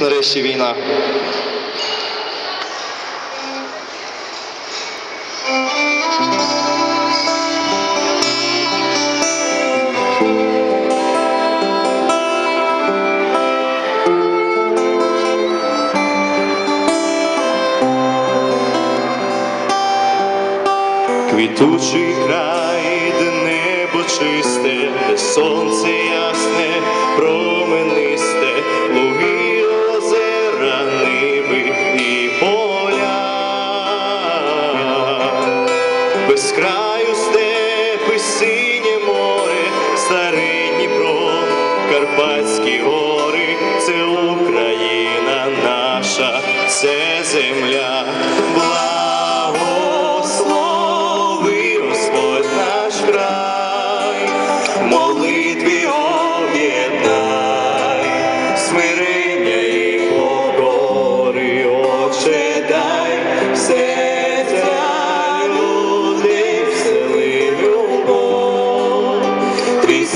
Нарешті війна. Квітучий край, небо чисте, сонце ясне, променисте, луги, Без краю степи, синє море, старий Дніпро, Карпатські гори, це Україна наша, це земля.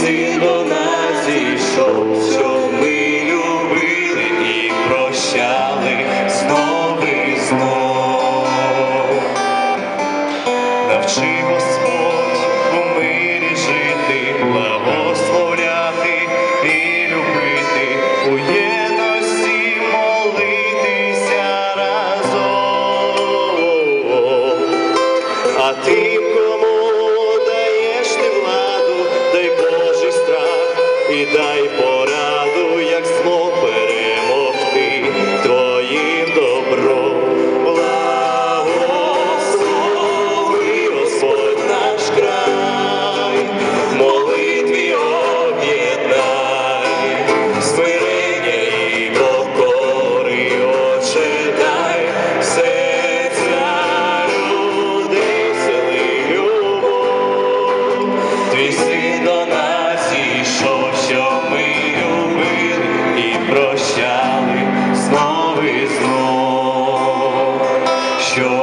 Син нас зійшов, щоб ми любили і прощали знов і знов. Дай пораду, як зло перемогти твоїм добром. Благослови Господь наш край, молитві об'єднай, смирення і покори, Отче, дай серця людей сели любов. Твій yo